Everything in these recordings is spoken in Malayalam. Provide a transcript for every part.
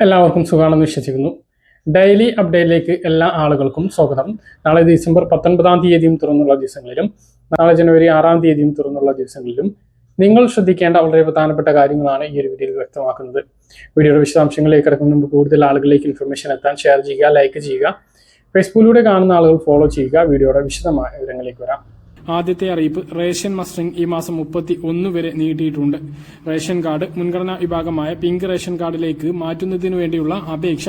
എല്ലാവർക്കും സുഖമാണെന്ന് വിശ്വസിക്കുന്നു. ഡെയിലി അപ്ഡേറ്റിലേക്ക് എല്ലാ ആളുകൾക്കും സ്വാഗതം. നാളെ ഡിസംബർ പത്തൊൻപതാം തീയതിയും തുറന്നുള്ള ദിവസങ്ങളിലും നാളെ ജനുവരി ആറാം തീയതിയും തുറന്നുള്ള ദിവസങ്ങളിലും നിങ്ങൾ ശ്രദ്ധിക്കേണ്ട വളരെ പ്രധാനപ്പെട്ട കാര്യങ്ങളാണ് ഈ ഒരു വീഡിയോയിൽ വ്യക്തമാക്കുന്നത്. വീഡിയോയുടെ വിശദാംശങ്ങളിലേക്ക് കിടക്കുന്ന മുമ്പ് കൂടുതൽ ആളുകളിലേക്ക് ഇൻഫർമേഷൻ എത്താൻ ഷെയർ ചെയ്യുക ലൈക്ക് ചെയ്യുക. ഫേസ്ബുക്കിലൂടെ കാണുന്ന ആളുകൾ ഫോളോ ചെയ്യുക. വീഡിയോയുടെ വിശദമായ വിവരങ്ങളിലേക്ക് വരാം. ആദ്യത്തെ അറിയിപ്പ് റേഷൻ മസ്റ്ററിംഗ് ഈ മാസം മുപ്പത്തി ഒന്ന് വരെ നീട്ടിയിട്ടുണ്ട്. റേഷൻ കാർഡ് മുൻഗണനാ വിഭാഗമായ പിങ്ക് റേഷൻ കാർഡിലേക്ക് മാറ്റുന്നതിനു വേണ്ടിയുള്ള അപേക്ഷ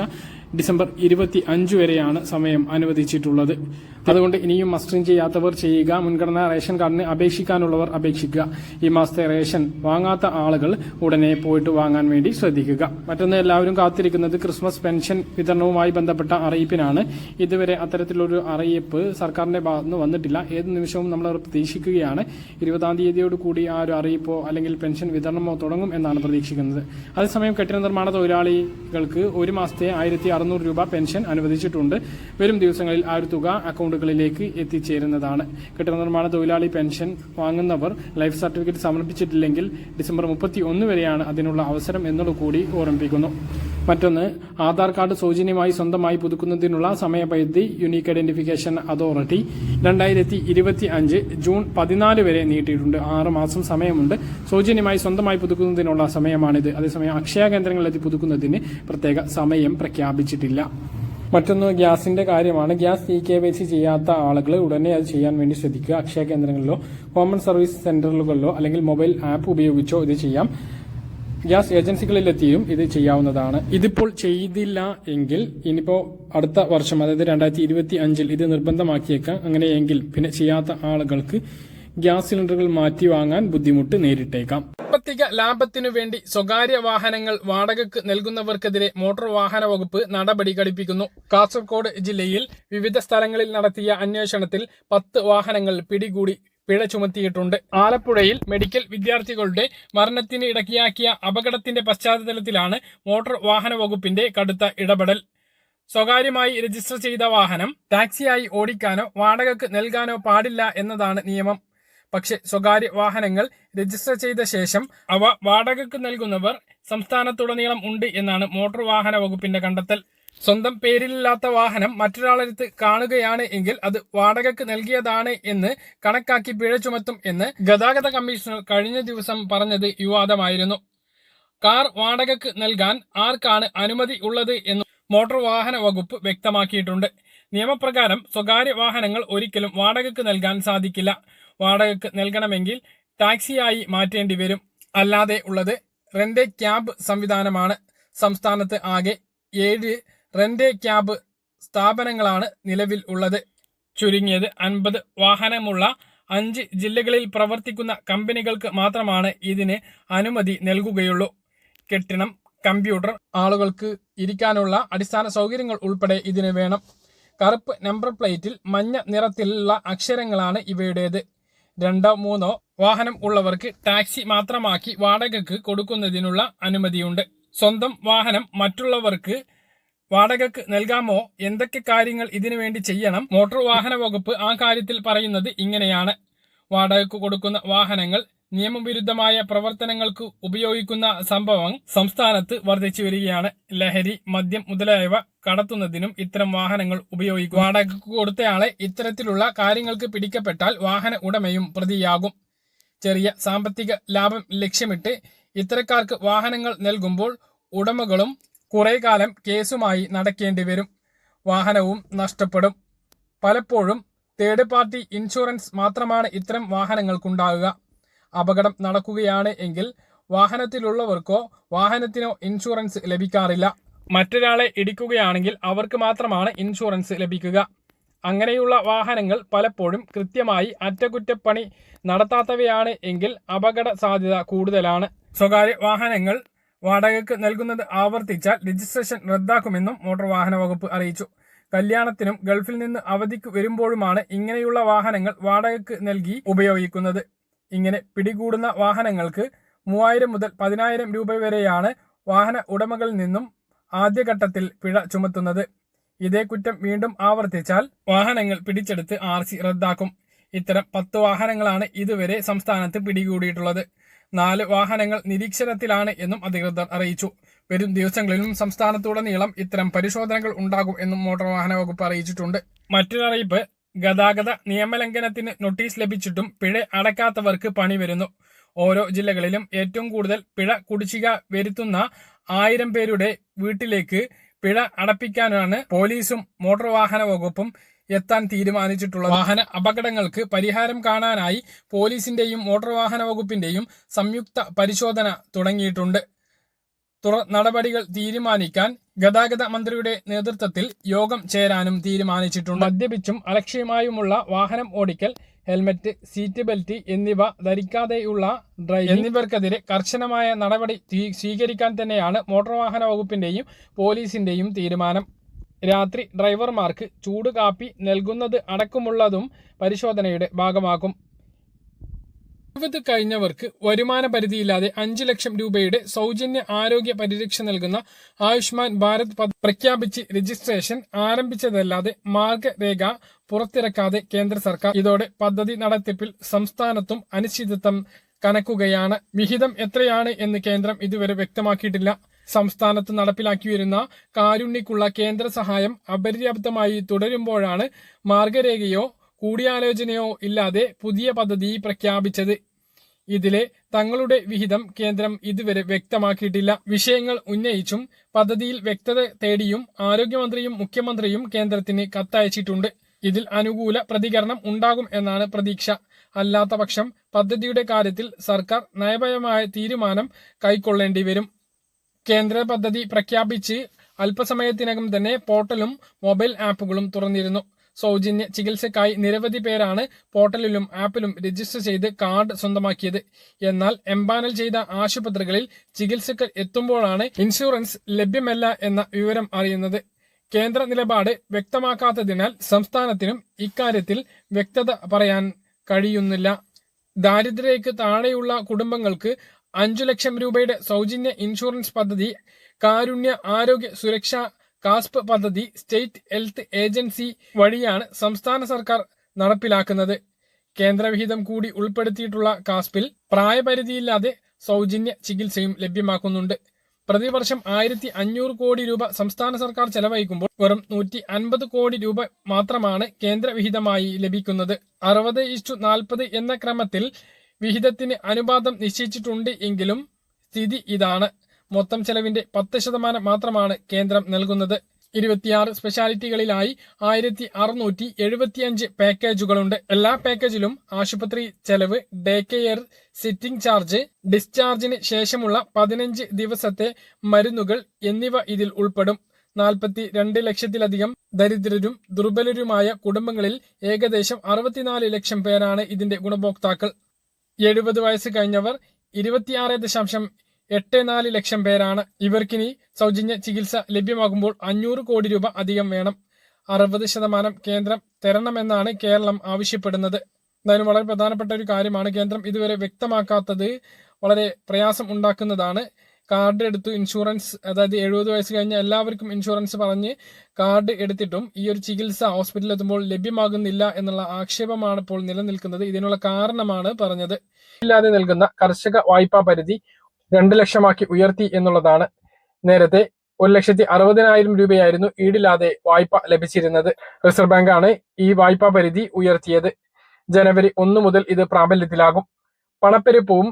ഡിസംബർ ഇരുപത്തി അഞ്ച് വരെയാണ് സമയം അനുവദിച്ചിട്ടുള്ളത്. അതുകൊണ്ട് ഇനിയും മസ്റ്ററിംഗ് ചെയ്യാത്തവർ ചെയ്യുക മുൻഗണനാ റേഷൻ കാർഡിന് അപേക്ഷിക്കാനുള്ളവർ അപേക്ഷിക്കുക. ഈ മാസത്തെ റേഷൻ വാങ്ങാത്ത ആളുകൾ ഉടനെ പോയിട്ട് വാങ്ങാൻ വേണ്ടി ശ്രദ്ധിക്കുക. മറ്റൊന്ന് എല്ലാവരും കാത്തിരിക്കുന്നത് ക്രിസ്മസ് പെൻഷൻ വിതരണവുമായി ബന്ധപ്പെട്ട അറിയിപ്പിനാണ്. ഇതുവരെ അത്തരത്തിലൊരു അറിയിപ്പ് സർക്കാരിന്റെ ഭാഗത്ത് നിന്ന് വന്നിട്ടില്ല. ഏത് നിമിഷവും നമ്മൾ പ്രതീക്ഷിക്കുകയാണ്. ഇരുപതാം തീയതിയോട് കൂടി ആ ഒരു അറിയിപ്പോ അല്ലെങ്കിൽ പെൻഷൻ വിതരണമോ തുടങ്ങും എന്നാണ് പ്രതീക്ഷിക്കുന്നത്. അതേസമയം കെട്ടിട നിർമ്മാണ തൊഴിലാളികൾക്ക് ഒരു മാസത്തെ ആയിരത്തി രൂപ പെൻഷൻ അനുവദിച്ചിട്ടുണ്ട്. വരും ദിവസങ്ങളിൽ ആ ഒരു തുക അക്കൗണ്ടുകളിലേക്ക് എത്തിച്ചേരുന്നതാണ്. കെട്ടിട നിർമ്മാണ തൊഴിലാളി പെൻഷൻ വാങ്ങുന്നവർ ലൈഫ് സർട്ടിഫിക്കറ്റ് സമർപ്പിച്ചിട്ടില്ലെങ്കിൽ ഡിസംബർ മുപ്പത്തി ഒന്ന് വരെയാണ് അതിനുള്ള അവസരം എന്നുള്ളത് കൂടി ഓർമ്മിപ്പിക്കുന്നു. മറ്റൊന്ന് ആധാർ കാർഡ് സൗജന്യമായി സ്വന്തമായി പുതുക്കുന്നതിനുള്ള സമയപരിധി യുണീക്ക് ഐഡന്റിഫിക്കേഷൻ അതോറിറ്റി രണ്ടായിരത്തി ഇരുപത്തി അഞ്ച് ജൂൺ പതിനാല് വരെ നീട്ടിയിട്ടുണ്ട്. ആറ് മാസം സമയമുണ്ട്. സൗജന്യമായി സ്വന്തമായി പുതുക്കുന്നതിനുള്ള സമയമാണിത്. അതേസമയം അക്ഷയ കേന്ദ്രങ്ങളിലെത്തി പുതുക്കുന്നതിന് പ്രത്യേക സമയം പ്രഖ്യാപിച്ചിട്ടില്ല. മറ്റൊന്ന് ഗ്യാസിന്റെ കാര്യമാണ്. Gas E K Y C ചെയ്യാത്ത ആളുകൾ ഉടനെ അത് ചെയ്യാൻ വേണ്ടി ശ്രദ്ധിക്കുക. അക്ഷയ കേന്ദ്രങ്ങളിലോ കോമൺ സർവീസ് സെന്ററുകളിലോ അല്ലെങ്കിൽ മൊബൈൽ ആപ്പ് ഉപയോഗിച്ചോ ഇത് ചെയ്യാം. ഗ്യാസ് ഏജൻസികളിലെത്തിയും ഇത് ചെയ്യാവുന്നതാണ്. ഇതിപ്പോൾ ചെയ്തില്ല എങ്കിൽ ഇനിയിപ്പോ അടുത്ത വർഷം അതായത് രണ്ടായിരത്തി ഇരുപത്തി അഞ്ചിൽ ഇത് നിർബന്ധമാക്കിയേക്കാം. അങ്ങനെയെങ്കിൽ പിന്നെ ചെയ്യാത്ത ആളുകൾക്ക് ഗ്യാസ് സിലിണ്ടറുകൾ മാറ്റി വാങ്ങാൻ ബുദ്ധിമുട്ട് നേരിട്ടേക്കാം. സാമ്പത്തിക ലാഭത്തിനു വേണ്ടി സ്വകാര്യ വാഹനങ്ങൾ വാടകയ്ക്ക് നൽകുന്നവർക്കെതിരെ മോട്ടോർ വാഹന വകുപ്പ് നടപടി ഘടിപ്പിക്കുന്നു. കാസർഗോഡ് ജില്ലയിൽ വിവിധ സ്ഥലങ്ങളിൽ നടത്തിയ അന്വേഷണത്തിൽ പത്ത് വാഹനങ്ങൾ പിടികൂടി പിഴ ചുമത്തിയിട്ടുണ്ട്. ആലപ്പുഴയിൽ മെഡിക്കൽ വിദ്യാർത്ഥികളുടെ മരണത്തിന് ഇടയാക്കിയ അപകടത്തിന്റെ പശ്ചാത്തലത്തിലാണ് മോട്ടോർ വാഹന വകുപ്പിന്റെ കടുത്ത ഇടപെടൽ. സ്വകാര്യമായി രജിസ്റ്റർ ചെയ്ത വാഹനം ടാക്സിയായി ഓടിക്കാനോ വാടകയ്ക്ക് നൽകാനോ പാടില്ല എന്നതാണ് നിയമം. പക്ഷെ സ്വകാര്യ വാഹനങ്ങൾ രജിസ്റ്റർ ചെയ്ത ശേഷം അവ വാടകയ്ക്ക് നൽകുന്നവർ സംസ്ഥാനത്തുടനീളം ഉണ്ട് എന്നാണ് മോട്ടോർ വാഹന വകുപ്പിന്റെ കണ്ടെത്തൽ. സ്വന്തം പേരിലില്ലാത്ത വാഹനം മറ്റൊരാളെടുത്ത് കാണുകയാണ് എങ്കിൽ അത് വാടകയ്ക്ക് നൽകിയതാണ് എന്ന് കണക്കാക്കി പിഴ ചുമത്തും എന്ന് ഗതാഗത കമ്മീഷണർ കഴിഞ്ഞ ദിവസം പറഞ്ഞത് വിവാദമായിരുന്നു. കാർ വാടകയ്ക്ക് നൽകാൻ ആർക്കാണ് അനുമതി ഉള്ളത് എന്ന് മോട്ടോർ വാഹന വകുപ്പ് വ്യക്തമാക്കിയിട്ടുണ്ട്. നിയമപ്രകാരം സ്വകാര്യ വാഹനങ്ങൾ ഒരിക്കലും വാടകയ്ക്ക് നൽകാൻ സാധിക്കില്ല. വാടകയ്ക്ക് നൽകണമെങ്കിൽ ടാക്സിയായി മാറ്റേണ്ടി വരും. അല്ലാതെ ഉള്ളത് റെന്റ് ക്യാബ് സംവിധാനമാണ്. സംസ്ഥാനത്ത് ആകെ ഏഴ് റെന്റ് ക്യാബ് സ്ഥാപനങ്ങളാണ് നിലവിൽ ഉള്ളത്. ചുരുങ്ങിയത് അൻപത് വാഹനമുള്ള അഞ്ച് ജില്ലകളിൽ പ്രവർത്തിക്കുന്ന കമ്പനികൾക്ക് മാത്രമാണ് ഇതിന് അനുമതി നൽകുകയുള്ളൂ. കെട്ടിടം കമ്പ്യൂട്ടർ ആളുകൾക്ക് ഇരിക്കാനുള്ള അടിസ്ഥാന സൗകര്യങ്ങൾ ഉൾപ്പെടെ ഇതിന് വേണം. കറുപ്പ് നമ്പർ പ്ലേറ്റിൽ മഞ്ഞ നിറത്തിലുള്ള അക്ഷരങ്ങളാണ് ഇവയുടേത്. രണ്ടോ മൂന്നോ വാഹനം ഉള്ളവർക്ക് ടാക്സി മാത്രമാക്കി വാടകയ്ക്ക് കൊടുക്കുന്നതിനുള്ള അനുമതിയുണ്ട്. സ്വന്തം വാഹനം മറ്റുള്ളവർക്ക് വാടകയ്ക്ക് നൽകാമോ? എന്തൊക്കെ കാര്യങ്ങൾ ഇതിനു വേണ്ടി ചെയ്യണം? മോട്ടോർ വാഹന വകുപ്പ് ആ കാര്യത്തിൽ പറയുന്നത് ഇങ്ങനെയാണ്. വാടകയ്ക്ക് കൊടുക്കുന്ന വാഹനങ്ങൾ നിയമവിരുദ്ധമായ പ്രവർത്തനങ്ങൾക്ക് ഉപയോഗിക്കുന്ന സംഭവം സംസ്ഥാനത്ത് വർദ്ധിച്ചു വരികയാണ്. ലഹരി മദ്യം മുതലായവ കടത്തുന്നതിനും ഇത്തരം വാഹനങ്ങൾ ഉപയോഗിക്കും. വാടകയ്ക്ക് കൊടുത്തയാളെ ഇത്തരത്തിലുള്ള കാര്യങ്ങൾക്ക് പിടിക്കപ്പെട്ടാൽ വാഹന ഉടമയും പ്രതിയാകും. ചെറിയ സാമ്പത്തിക ലാഭം ലക്ഷ്യമിട്ട് ഇത്തരക്കാർക്ക് വാഹനങ്ങൾ നൽകുമ്പോൾ ഉടമകളും കുറെ കാലം കേസുമായി നടക്കേണ്ടി വരും. വാഹനവും നഷ്ടപ്പെടും. പലപ്പോഴും തേർഡ് പാർട്ടി ഇൻഷുറൻസ് മാത്രമാണ് ഇത്തരം വാഹനങ്ങൾക്കുണ്ടാകുക. അപകടം നടക്കുകയാണ് എങ്കിൽ വാഹനത്തിലുള്ളവർക്കോ വാഹനത്തിനോ ഇൻഷുറൻസ് ലഭിക്കാറില്ല. മറ്റൊരാളെ ഇടിക്കുകയാണെങ്കിൽ അവർക്ക് മാത്രമാണ് ഇൻഷുറൻസ് ലഭിക്കുക. അങ്ങനെയുള്ള വാഹനങ്ങൾ പലപ്പോഴും കൃത്യമായി അറ്റകുറ്റപ്പണി നടത്താത്തവയാണ് എങ്കിൽ അപകട സാധ്യത കൂടുതലാണ്. സ്വകാര്യ വാഹനങ്ങൾ വാടകയ്ക്ക് നൽകുന്നത് ആവർത്തിച്ചാൽ രജിസ്ട്രേഷൻ റദ്ദാക്കുമെന്നും മോട്ടോർ വാഹന വകുപ്പ് അറിയിച്ചു. കല്യാണത്തിനും ഗൾഫിൽ നിന്ന് അവധിക്ക് വരുമ്പോഴുമാണ് ഇങ്ങനെയുള്ള വാഹനങ്ങൾ വാടകയ്ക്ക് നൽകി ഉപയോഗിക്കുന്നത്. ഇങ്ങനെ പിടികൂടുന്ന വാഹനങ്ങൾക്ക് മൂവായിരം മുതൽ പതിനായിരം രൂപ വരെയാണ് വാഹന ഉടമകളിൽ നിന്നും ആദ്യഘട്ടത്തിൽ പിഴ ചുമത്തുന്നത്. ഇതേ കുറ്റം വീണ്ടും ആവർത്തിച്ചാൽ വാഹനങ്ങൾ പിടിച്ചെടുത്ത് ആർ സി റദ്ദാക്കും. ഇത്തരം പത്ത് വാഹനങ്ങളാണ് ഇതുവരെ സംസ്ഥാനത്ത് പിടികൂടിയിട്ടുള്ളത്. നാല് വാഹനങ്ങൾ നിരീക്ഷണത്തിലാണ് എന്നും അധികൃതർ അറിയിച്ചു. വരും ദിവസങ്ങളിലും സംസ്ഥാനത്തുടനീളം ഇത്തരം പരിശോധനകൾ ഉണ്ടാകും എന്നും മോട്ടോർ വാഹന വകുപ്പ് അറിയിച്ചിട്ടുണ്ട്. മറ്റൊരറിയിപ്പ് ഗതാഗത നിയമലംഘനത്തിന് നോട്ടീസ് ലഭിച്ചിട്ടും പിഴ അടക്കാത്തവർക്ക് പണി വരുന്നു. ഓരോ ജില്ലകളിലും ഏറ്റവും കൂടുതൽ പിഴ കുടിശ്ശിക വരുത്തുന്ന ആയിരം പേരുടെ വീട്ടിലേക്ക് പിഴ അടപ്പിക്കാനാണ് പോലീസും മോട്ടോർ വാഹന വകുപ്പും എത്താൻ തീരുമാനിച്ചിട്ടുള്ളത്. വാഹന അപകടങ്ങൾക്ക് പരിഹാരം കാണാനായി പോലീസിന്റെയും മോട്ടോർ വാഹന വകുപ്പിന്റെയും സംയുക്ത പരിശോധന തുടങ്ങിയിട്ടുണ്ട്. തുടർ നടപടികൾ തീരുമാനിക്കാൻ ഗതാഗത മന്ത്രിയുടെ നേതൃത്വത്തിൽ യോഗം ചേരാനും തീരുമാനിച്ചിട്ടുണ്ട്. മദ്യപിച്ചും അലക്ഷ്യമായുമുള്ള വാഹനം ഓടിക്കൽ ഹെൽമറ്റ് സീറ്റ് ബെൽറ്റ് എന്നിവ ധരിക്കാതെയുള്ള ഡ്രൈവ് എന്നിവർക്കെതിരെ കർശനമായ നടപടി സ്വീകരിക്കാൻ തന്നെയാണ് മോട്ടോർ വാഹന വകുപ്പിന്റെയും പോലീസിന്റെയും തീരുമാനം. രാത്രി ഡ്രൈവർമാർക്ക് ചൂട് കാപ്പി നൽകുന്നത് അടക്കമുള്ളതും പരിശോധനയുടെ ഭാഗമാകും. ഇരുപത് കഴിഞ്ഞവർക്ക് വരുമാന പരിധിയില്ലാതെ അഞ്ച് ലക്ഷം രൂപയുടെ സൗജന്യ ആരോഗ്യ പരിരക്ഷ നൽകുന്ന ആയുഷ്മാൻ ഭാരത് പ്രഖ്യാപിച്ച് രജിസ്ട്രേഷൻ ആരംഭിച്ചതല്ലാതെ മാർഗരേഖ പുറത്തിറക്കാതെ കേന്ദ്ര സർക്കാർ ഇതോടെ പദ്ധതി നടത്തിപ്പിൽ സംസ്ഥാനത്തും അനിശ്ചിതത്വം കനക്കുകയാണ്. വിഹിതം എത്രയാണ് എന്ന് കേന്ദ്രം ഇതുവരെ വ്യക്തമാക്കിയിട്ടില്ല. സംസ്ഥാനത്ത് നടപ്പിലാക്കി വരുന്ന കാരുണ്യക്കുള്ള കേന്ദ്ര സഹായം അപര്യാപ്തമായി തുടരുമ്പോഴാണ് മാർഗരേഖയോ കൂടിയാലോചനയോ ഇല്ലാതെ പുതിയ പദ്ധതി പ്രഖ്യാപിച്ചത്. ഇതിലെ തങ്ങളുടെ വിഹിതം കേന്ദ്രം ഇതുവരെ വ്യക്തമാക്കിയിട്ടില്ല. വിഷയങ്ങൾ ഉന്നയിച്ചും പദ്ധതിയിൽ വ്യക്തത തേടിയും ആരോഗ്യമന്ത്രിയും മുഖ്യമന്ത്രിയും കേന്ദ്രത്തിന് കത്തയച്ചിട്ടുണ്ട്. ഇതിൽ അനുകൂല പ്രതികരണം ഉണ്ടാകും എന്നാണ് പ്രതീക്ഷ. അല്ലാത്ത പക്ഷം പദ്ധതിയുടെ കാര്യത്തിൽ സർക്കാർ നയപരമായ തീരുമാനം കൈക്കൊള്ളേണ്ടി വരും. കേന്ദ്ര പദ്ധതി പ്രഖ്യാപിച്ച് അല്പസമയത്തിനകം തന്നെ പോർട്ടലും മൊബൈൽ ആപ്പുകളും തുറന്നിരുന്നു. സൗജന്യ ചികിത്സയ്ക്കായി നിരവധി പേരാണ് പോർട്ടലിലും ആപ്പിലും രജിസ്റ്റർ ചെയ്ത് കാർഡ് സ്വന്തമാക്കിയത്. എന്നാൽ എംപാനൽ ചെയ്ത ആശുപത്രികളിൽ ചികിത്സക്ക് എത്തുമ്പോഴാണ് ഇൻഷുറൻസ് ലഭ്യമല്ല എന്ന വിവരം അറിയുന്നത്. കേന്ദ്ര നിലപാട് വ്യക്തമാക്കാത്തതിനാൽ സംസ്ഥാനത്തിനും ഇക്കാര്യത്തിൽ വ്യക്തത പറയാൻ കഴിയുന്നില്ല. ദാരിദ്ര്യക്ക് താഴെയുള്ള കുടുംബങ്ങൾക്ക് അഞ്ചു ലക്ഷം രൂപയുടെ സൗജന്യ ഇൻഷുറൻസ് പദ്ധതി കാരുണ്യ ആരോഗ്യ സുരക്ഷ കാസ്പ് പദ്ധതി സ്റ്റേറ്റ് ഹെൽത്ത് ഏജൻസി വഴിയാണ് സംസ്ഥാന സർക്കാർ നടപ്പിലാക്കുന്നത്. കേന്ദ്രവിഹിതം കൂടി ഉൾപ്പെടുത്തിയിട്ടുള്ള കാസ്പിൽ പ്രായപരിധിയില്ലാതെ സൗജന്യ ചികിത്സയും ലഭ്യമാക്കുന്നുണ്ട്. പ്രതിവർഷം ആയിരത്തി അഞ്ഞൂറ് കോടി രൂപ സംസ്ഥാന സർക്കാർ ചെലവഴിക്കുമ്പോൾ വെറും നൂറ്റി അൻപത് കോടി രൂപ മാത്രമാണ് കേന്ദ്രവിഹിതമായി ലഭിക്കുന്നത്. അറുപത് ഇഷ്ടു നാൽപ്പത് എന്ന ക്രമത്തിൽ വിഹിതത്തിന് അനുപാതം നിശ്ചയിച്ചിട്ടുണ്ട് എങ്കിലും സ്ഥിതി ഇതാണ്. മൊത്തം ചെലവിന്റെ പത്ത് ശതമാനം മാത്രമാണ് കേന്ദ്രം നൽകുന്നത്. ഇരുപത്തിയാറ് സ്പെഷ്യാലിറ്റികളിലായി ആയിരത്തി അറുന്നൂറ്റി എഴുപത്തിയഞ്ച് പാക്കേജുകളുണ്ട് എല്ലാ പാക്കേജിലും ആശുപത്രി ചെലവ് ഡേ കെയർ സിറ്റിംഗ് ചാർജ് ഡിസ്ചാർജിന് ശേഷമുള്ള പതിനഞ്ച് ദിവസത്തെ മരുന്നുകൾ എന്നിവ ഇതിൽ ഉൾപ്പെടും. നാൽപ്പത്തി രണ്ട് ലക്ഷത്തിലധികം ദരിദ്രരും ദുർബലരുമായ കുടുംബങ്ങളിൽ ഏകദേശം അറുപത്തിനാല് ലക്ഷം പേരാണ് ഇതിന്റെ ഗുണഭോക്താക്കൾ. എഴുപത് വയസ്സ് കഴിഞ്ഞവർ ഇരുപത്തിയാറ് ദശാംശം എട്ട് നാല് ലക്ഷം പേരാണ്. ഇവർക്കിനി സൗജന്യ ചികിത്സ ലഭ്യമാകുമ്പോൾ അഞ്ഞൂറ് കോടി രൂപ അധികം വേണം. അറുപത് ശതമാനം കേന്ദ്രം തരണമെന്നാണ് കേരളം ആവശ്യപ്പെടുന്നത്. എന്തായാലും വളരെ പ്രധാനപ്പെട്ട ഒരു കാര്യമാണ് കേന്ദ്രം ഇതുവരെ വ്യക്തമാക്കാത്തത് വളരെ പ്രയാസം ഉണ്ടാക്കുന്നതാണ്. കാർഡ് എടുത്തു ഇൻഷുറൻസ് അതായത് എഴുപത് വയസ്സ് കഴിഞ്ഞ എല്ലാവർക്കും ഇൻഷുറൻസ് പറഞ്ഞ് കാർഡ് എടുത്തിട്ടും ഈ ഒരു ചികിത്സ ഹോസ്പിറ്റലിൽ എത്തുമ്പോൾ ലഭ്യമാകുന്നില്ല എന്നുള്ള ആക്ഷേപമാണ് ഇപ്പോൾ നിലനിൽക്കുന്നത്. ഇതിനുള്ള കാരണമാണ് പറഞ്ഞത്. ഇല്ലാതെ നൽകുന്ന കർഷക വായ്പാ പരിധി രണ്ട് ലക്ഷമാക്കി ഉയർത്തി എന്നുള്ളതാണ് നേരത്തെ ഒരു ലക്ഷത്തി അറുപതിനായിരം രൂപയായിരുന്നു ഈടില്ലാതെ വായ്പ ലഭിച്ചിരുന്നത്. റിസർവ് ആണ് ഈ വായ്പാ പരിധി ഉയർത്തിയത്. ജനുവരി ഒന്ന് മുതൽ ഇത് പ്രാബല്യത്തിലാകും. പണപ്പെരുപ്പവും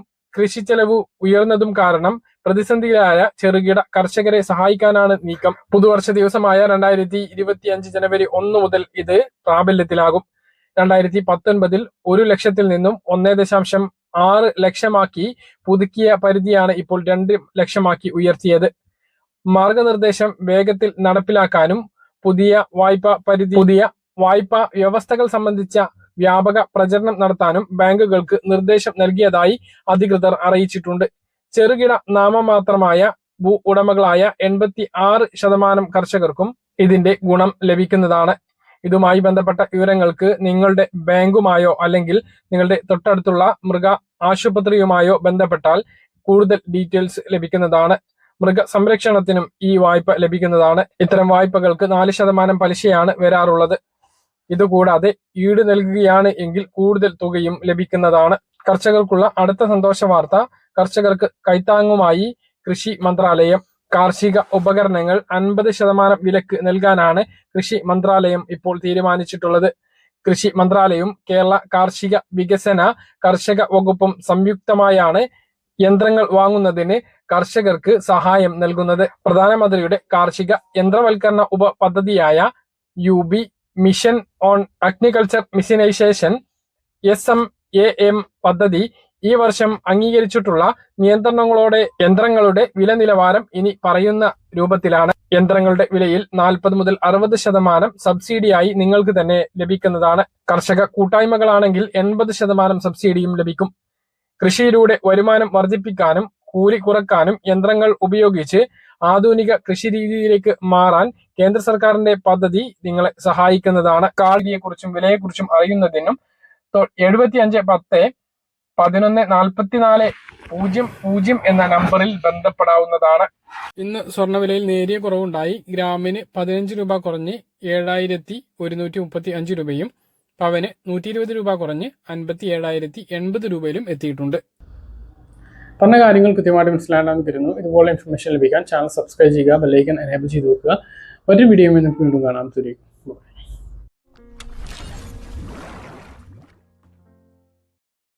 ചെലവ് ഉയർന്നതും കാരണം പ്രതിസന്ധിയിലായ ചെറുകിട കർഷകരെ സഹായിക്കാനാണ് നീക്കം. പുതുവർഷ ദിവസമായ രണ്ടായിരത്തി ഇരുപത്തി അഞ്ച് ജനുവരി ഒന്ന് മുതൽ ഇത് പ്രാബല്യത്തിലാകും. രണ്ടായിരത്തി പത്തൊൻപതിൽ ഒരു ലക്ഷത്തിൽ നിന്നും ഒന്നേ ദശാംശം ആറ് ലക്ഷമാക്കി പുതുക്കിയ പരിധിയാണ് ഇപ്പോൾ രണ്ട് ലക്ഷമാക്കി ഉയർത്തിയത്. മാർഗനിർദ്ദേശം വേഗത്തിൽ നടപ്പിലാക്കാനും പുതിയ വായ്പ പരിധി പുതിയ വായ്പാ വ്യവസ്ഥകൾ സംബന്ധിച്ച വ്യാപക പ്രചരണം നടത്താനും ബാങ്കുകൾക്ക് നിർദ്ദേശം നൽകിയതായി അധികൃതർ അറിയിച്ചിട്ടുണ്ട്. ചെറുകിട നാമമാത്രമായ ഭൂ ഉടമകളായ എൺപത്തി ആറ് ശതമാനം കർഷകർക്കും ഇതിന്റെ ഗുണം ലഭിക്കുന്നതാണ്. ഇതുമായി ബന്ധപ്പെട്ട വിവരങ്ങൾക്ക് നിങ്ങളുടെ ബാങ്കുമായോ അല്ലെങ്കിൽ നിങ്ങളുടെ തൊട്ടടുത്തുള്ള മൃഗ ആശുപത്രിയുമായോ ബന്ധപ്പെട്ടാൽ കൂടുതൽ ഡീറ്റെയിൽസ് ലഭിക്കുന്നതാണ്. മൃഗ സംരക്ഷണത്തിനും ഈ വായ്പ ലഭിക്കുന്നതാണ്. ഇത്തരം വായ്പകൾക്ക് നാല് ശതമാനം പലിശയാണ് വരാറുള്ളത്. ഇതുകൂടാതെ ഈട് നൽകുകയാണ് എങ്കിൽ കൂടുതൽ തുകയും ലഭിക്കുന്നതാണ്. കർഷകർക്കുള്ള അടുത്ത സന്തോഷ വാർത്ത കർഷകർക്ക് കൈത്താങ്ങുമായി കൃഷി മന്ത്രാലയം. കാർഷിക ഉപകരണങ്ങൾ അൻപത് ശതമാനം വിലക്ക് നൽകാനാണ് കൃഷി മന്ത്രാലയം ഇപ്പോൾ തീരുമാനിച്ചിട്ടുള്ളത്. കൃഷി മന്ത്രാലയവും കേരള കാർഷിക വികസന കർഷക വകുപ്പും സംയുക്തമായാണ് യന്ത്രങ്ങൾ വാങ്ങുന്നതിന് കർഷകർക്ക് സഹായം നൽകുന്നത്. പ്രധാനമന്ത്രിയുടെ കാർഷിക യന്ത്രവൽക്കരണ ഉപ പദ്ധതിയായ U B mission on agriculture mechanisation S M A M പദ്ധതി ഈ വർഷം അംഗീകരിച്ചിട്ടുള്ള നിയന്ത്രണങ്ങളോടെ യന്ത്രങ്ങളുടെ വില നിലവാരം ഇനി പറയുന്ന രൂപത്തിലാണ്. യന്ത്രങ്ങളുടെ വിലയിൽ നാൽപ്പത് മുതൽ അറുപത് ശതമാനം സബ്സിഡിയായി നിങ്ങൾക്ക് തന്നെ ലഭിക്കുന്നതാണ്. കർഷക കൂട്ടായ്മകളാണെങ്കിൽ എൺപത് ശതമാനം സബ്സിഡിയും ലഭിക്കും. കൃഷിയിലൂടെ വരുമാനം വർദ്ധിപ്പിക്കാനും കൂലി കുറക്കാനും യന്ത്രങ്ങൾ ഉപയോഗിച്ച് ആധുനിക കൃഷി രീതിയിലേക്ക് മാറാൻ കേന്ദ്ര സർക്കാരിന്റെ പദ്ധതി നിങ്ങളെ സഹായിക്കുന്നതാണ്. കാളിയെക്കുറിച്ചും വിലയെക്കുറിച്ചും അറിയുന്നതിനും എഴുപത്തി അഞ്ച് പത്ത് പതിനൊന്ന് നാൽപ്പത്തിനാല് പൂജ്യം പൂജ്യം എന്ന നമ്പറിൽ ബന്ധപ്പെടാവുന്നതാണ്. ഇന്ന് സ്വർണവിലയിൽ നേരിയ കുറവുണ്ടായി. ഗ്രാമിന് പതിനഞ്ച് രൂപ കുറഞ്ഞ് ഏഴായിരത്തി ഒരുന്നൂറ്റി മുപ്പത്തി അഞ്ച് രൂപയും പവന് നൂറ്റി ഇരുപത് രൂപ കുറഞ്ഞ് അൻപത്തി ഏഴായിരത്തി എൺപത് രൂപയിലും എത്തിയിട്ടുണ്ട്. പറഞ്ഞ കാര്യങ്ങൾ കൃത്യമായിട്ട് മനസ്സിലാക്കാമെന്ന് തരുന്നു. ഇതുപോലെ ഇൻഫർമേഷൻ ലഭിക്കാൻ ചാനൽ സബ്സ്ക്രൈബ് ചെയ്യുക ബെല്ലൈക്കൻ എനേബിൾ ചെയ്ത് വെക്കുക. ഒരു വീഡിയോ നമുക്ക് വീണ്ടും കാണാം. തുരി